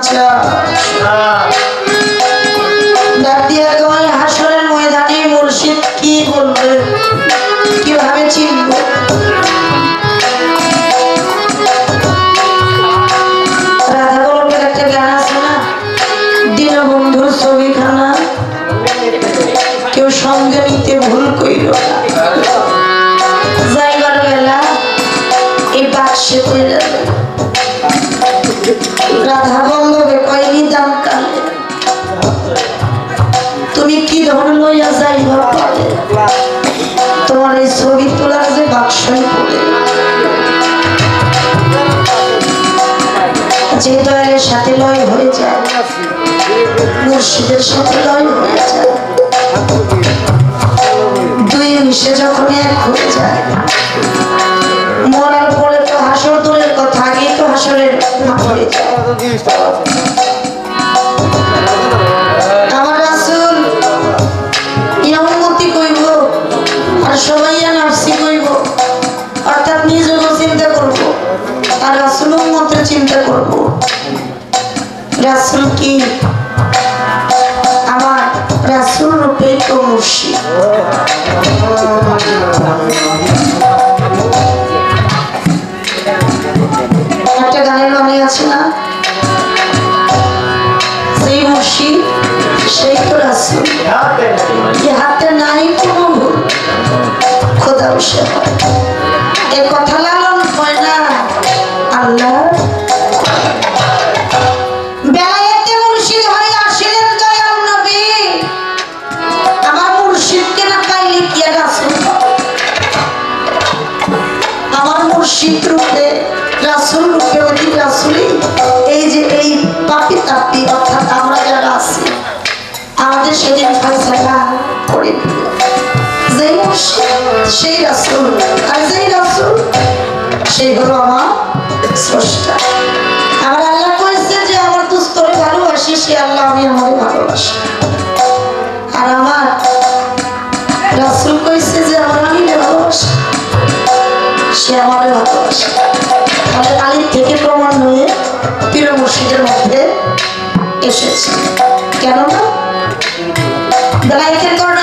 chao. Ah. যে দয়ালের সাথে লয় হয়ে যায়। মুর্শিদের সাথে লয় হয়ে যায়। দুই মিশে যখন এক হয়ে যায়, মরার পরে তো হাসর দূরের কথা, আগেই তো হাসরের হয়ে যায়। Thank সেই রাসুল, আর সেই রাসুল, সেই হলো আমার স্রষ্টা। আমার আল্লাহ কয়েছে যে আমার দুস্তরে ভালোবাসি, সে আল্লাহ আমি আমার ভালোবাসি। আর আমার রাসুল কয়েছে যে আমার আমি ভালোবাসি। সে আমার ভালোবাসি। আমাদের আলির থেকে প্রমাণ হয়ে প্রিয় মসজিদের মধ্যে এসেছে। কেননা দায়িত্বের কারণে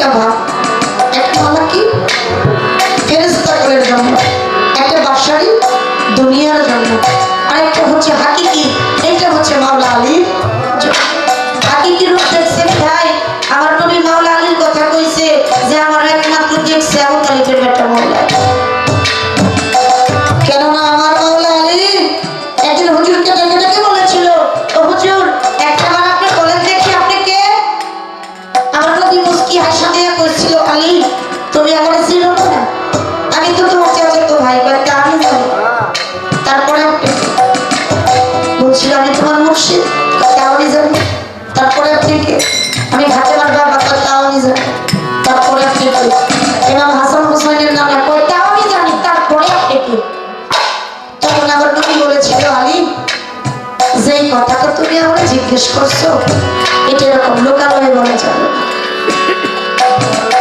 তিনটা ভাগ একটা একটা বাসারি, দুনিয়ার জন্য। আরেকটা হচ্ছে হাকিকি এটা হচ্ছে মাওলা আলীর হাকিকি রূপ আমার নবী মাওলা আলীর কথা কইছে যে আমার একমাত্র দেখছে আবু তালিবের একটা মাওলা জিজ্ঞেস করছ? এটা এরকম লোকালয়ে বলে চলো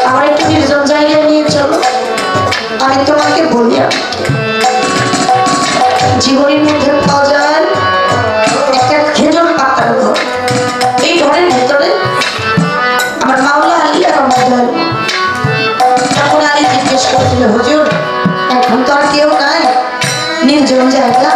আমার একটু নির্জন জায়গায় নিয়ে চলো। আমি তোমাকে বলি জীবনের মধ্যে পাওয়া যায় একটা এই মাওলা আর হুজুর, এখন তো আর কেউ নাই। নির্জন জায়গা।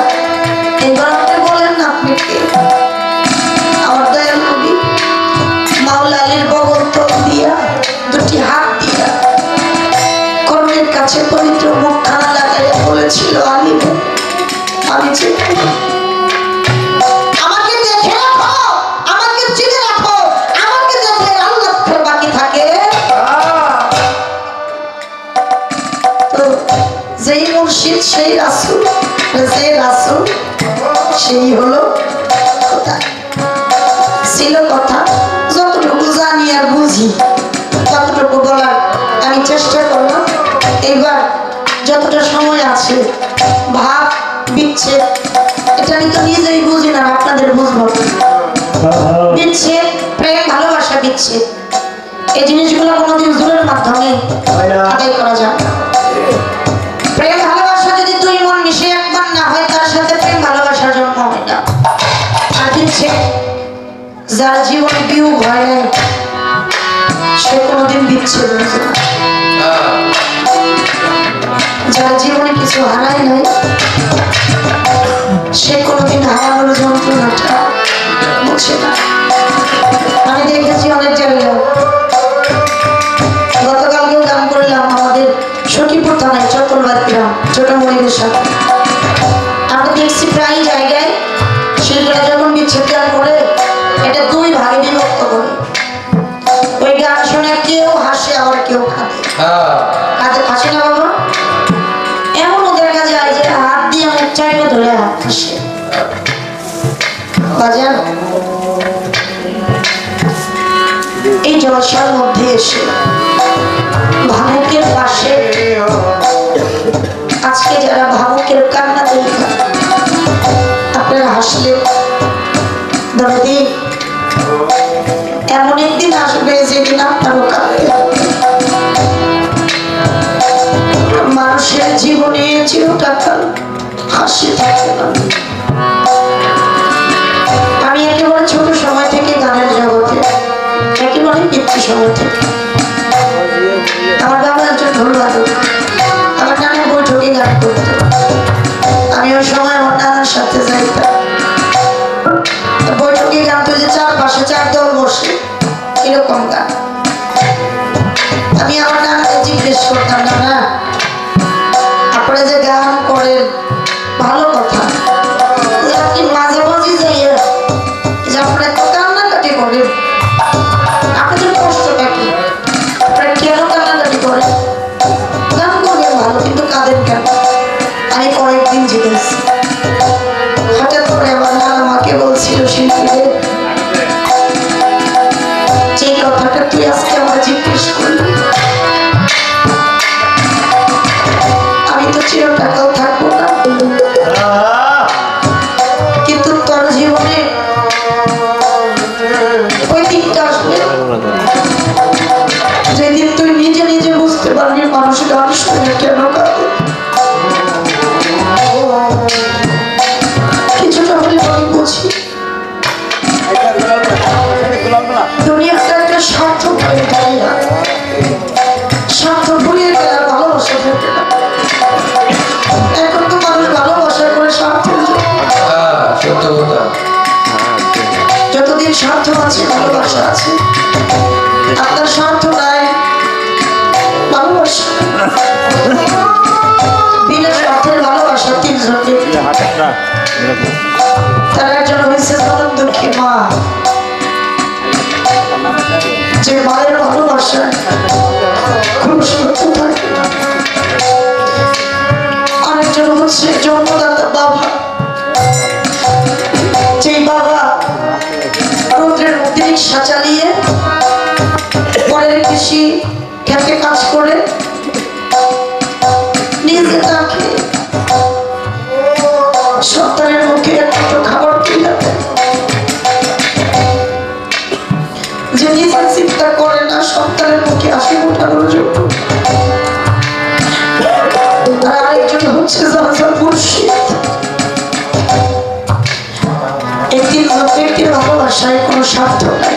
সেই হলো কথা। ছিল কথা যতটুকু জানি আর বুঝি ততটুকু বলার আমি চেষ্টা করলাম। এবার যতটা সময় আছে ভাব বিচ্ছে এটা আমি তো নিজেই বুঝি না আপনাদের বুঝব। বিচ্ছে প্রেম ভালোবাসা বিচ্ছে এই জিনিসগুলো কোনোদিন দূরের মাধ্যমে আদায় করা যায় যার বিয়োগ হয় সে কোনোদিন বিচ্ছেদ যার জীবনে কিছু হারায় নাই, সে কোনোদিন হারানোর যন্ত্রণাটা বুঝে না। আমি দেখেছি অনেক জায়গায়। গতকালকেও গান করলাম আমাদের সখীপুর থানায় চট্টলবাদ গ্রাম ছোট মনিরের সাথে। আমি দেখছি প্রায় জায়গায় শিল্পীরা এসে ভাবুকের পাশে। আজকে যারা ভাবুকের কান্না দেখা আপনারা হাসলে দাদি এমন একদিন আসবে যেদিন আপনারও কাঁদতে হবে। মানুষের জীবনে চিরকাল হাসি থাকে না। বৈঠকে আমি ওই সময় আমার নানার সাথে যাইতাম বৈঠকে গান তো যে চারপাশে চার দল বসে এরকম গান। আমি আমার নানাকে জিজ্ঞেস করতাম কয়েকদিন হঠাৎ করে আমার মা আমাকে বলছিল শিল্পীদের যে কথাটা তুই আজকে আমার জিজ্ঞেস করলি, আমি তো চিরটাকাও স্বার্থ আছে ভালোবাসা আছে। আপনার স্বার্থ নাই ভালোবাসা। বিনা স্বার্থের ভালোবাসা তিনজন তার একজন হয়েছে জনম দুঃখী মা। যে মায়ের ভালোবাসা খুব স্বার্থ থাকে। আরেকজন হচ্ছে জন্মদাতা বাবা। রিক্সা চালিয়ে পরের কৃষি খেতে কাজ করে নিজে তাকে সন্তানের মুখে একটু খাবার যে নিজে চিন্তা করে না, সন্তানের মুখে হাসি ফোটানোর জন্য আর আরেকজন হচ্ছে জাহাজার ব্যক্তির ভালোবাসায় কোনো স্বার্থ নাই।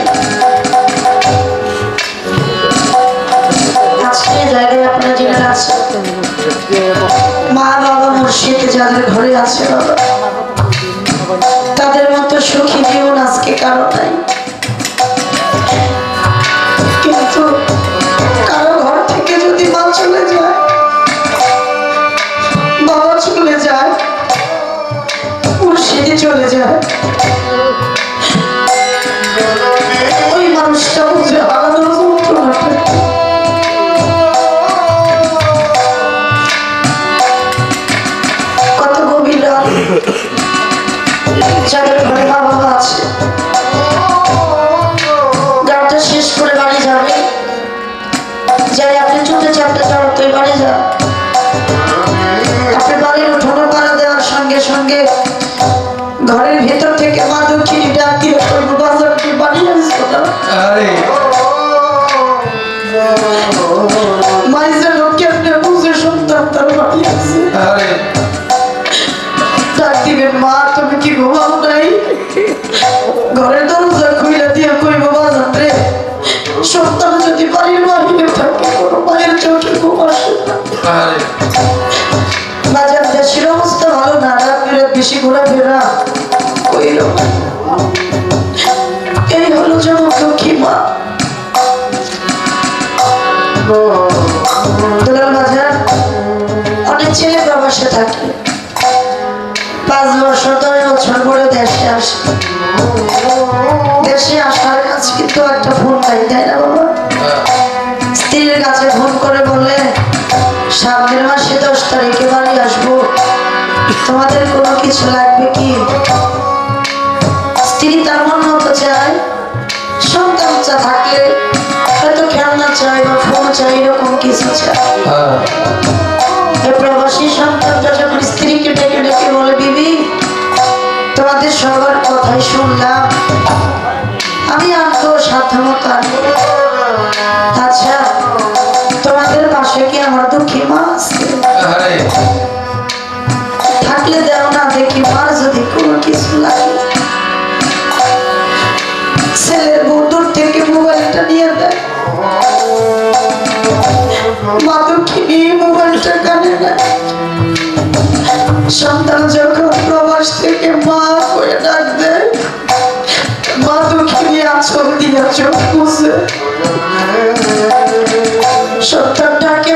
আজকে জায়গায় মা বাবা যাদের ঘরে আছে তাদের মতো সুখী জীবন আজকে কারও নাই। না একটা ফোন তাই না বাবা? স্ত্রীর কাছে ফোন করে বলে সামনের মাসে দশ তারিখে বাড়ি আসব। তোমাদের কোনো কিছু লাগবে কি? স্ত্রী তার মন মতো চায় সন্তান চা থাকলে হয়তো খেলনা চাই বা ফোন চাই এরকম কিছু চায়। হ্যাঁ। প্রবাসী সন্তানটা যখন স্ত্রীকে ডেকে ডেকে বলে বিবি তোমাদের সবার কথাই শুনলাম। আমি আনব আচ্ছা তোমাদের পাশে কি আমার দুঃখী মা থাকলে দেও না দেখি মার যদি কোনো কিছু লাগে। ছেলের থেকে মোবাইলটা নিয়ে দেয়। মা দুঃখী মোবাইলটা কানে নেয় সন্তান যখন প্রবাস থেকে মা করে ডাক দেয়। দুঃখী নিয়ে আচল দিয়ে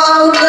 world.